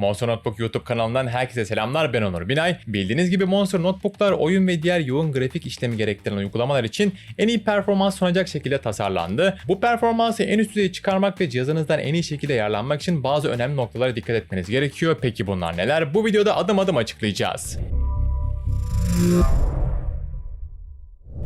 Monster Notebook YouTube kanalından herkese selamlar ben Onur Binay. Bildiğiniz gibi Monster Notebook'lar oyun ve diğer yoğun grafik işlemi gerektiren uygulamalar için en iyi performans sunacak şekilde tasarlandı. Bu performansı en üst düzeye çıkarmak ve cihazınızdan en iyi şekilde yararlanmak için bazı önemli noktalara dikkat etmeniz gerekiyor. Peki bunlar neler? Bu videoda adım adım açıklayacağız.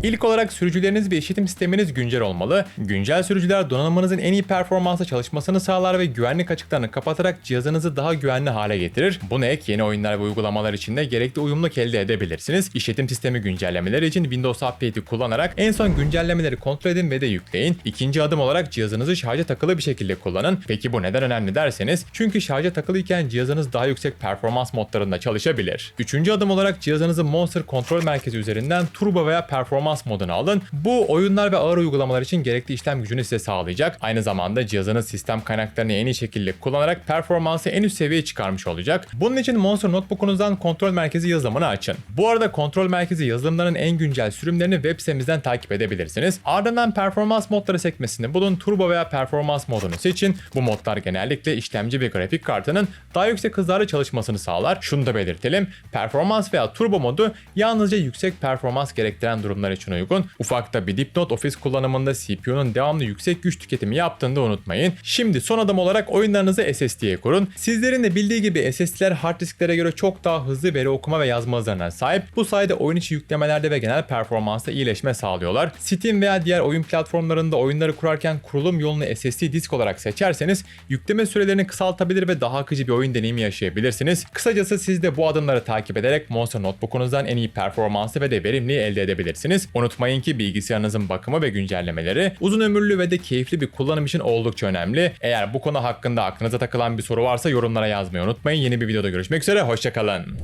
İlk olarak sürücüleriniz ve işletim sisteminiz güncel olmalı. Güncel sürücüler donanımınızın en iyi performansa çalışmasını sağlar ve güvenlik açıklarını kapatarak cihazınızı daha güvenli hale getirir. Buna ek yeni oyunlar ve uygulamalar için de gerekli uyumluluk elde edebilirsiniz. İşletim sistemi güncellemeleri için Windows Update'i kullanarak en son güncellemeleri kontrol edin ve de yükleyin. İkinci adım olarak cihazınızı şarja takılı bir şekilde kullanın. Peki bu neden önemli derseniz çünkü şarja takılıyken cihazınız daha yüksek performans modlarında çalışabilir. Üçüncü adım olarak cihazınızı Monster kontrol merkezi üzerinden turbo veya performans moduna alın. Bu oyunlar ve ağır uygulamalar için gerekli işlem gücünü size sağlayacak. Aynı zamanda cihazınız sistem kaynaklarını en iyi şekilde kullanarak performansı en üst seviyeye çıkarmış olacak. Bunun için Monster Notebook'unuzdan kontrol merkezi yazılımını açın. Bu arada kontrol merkezi yazılımlarının en güncel sürümlerini web sitemizden takip edebilirsiniz. Ardından performans modları sekmesini bulun. Turbo veya performans modunu seçin. Bu modlar genellikle işlemci ve grafik kartının daha yüksek hızlarda çalışmasını sağlar. Şunu da belirtelim. Performans veya turbo modu yalnızca yüksek performans gerektiren durumlar için uygun. Ufakta bir dipnot ofis kullanımında CPU'nun devamlı yüksek güç tüketimi yaptığını da unutmayın. Şimdi son adım olarak oyunlarınızı SSD'ye kurun. Sizlerin de bildiği gibi SSD'ler hard disklere göre çok daha hızlı veri okuma ve yazma hızlarına sahip. Bu sayede oyun içi yüklemelerde ve genel performansta iyileşme sağlıyorlar. Steam veya diğer oyun platformlarında oyunları kurarken kurulum yolunu SSD disk olarak seçerseniz yükleme sürelerini kısaltabilir ve daha akıcı bir oyun deneyimi yaşayabilirsiniz. Kısacası siz de bu adımları takip ederek Monster Notebook'unuzdan en iyi performansı ve de verimliği elde edebilirsiniz. Unutmayın ki bilgisayarınızın bakımı ve güncellemeleri uzun ömürlü ve de keyifli bir kullanım için oldukça önemli. Eğer bu konu hakkında aklınıza takılan bir soru varsa yorumlara yazmayı unutmayın. Yeni bir videoda görüşmek üzere, hoşçakalın.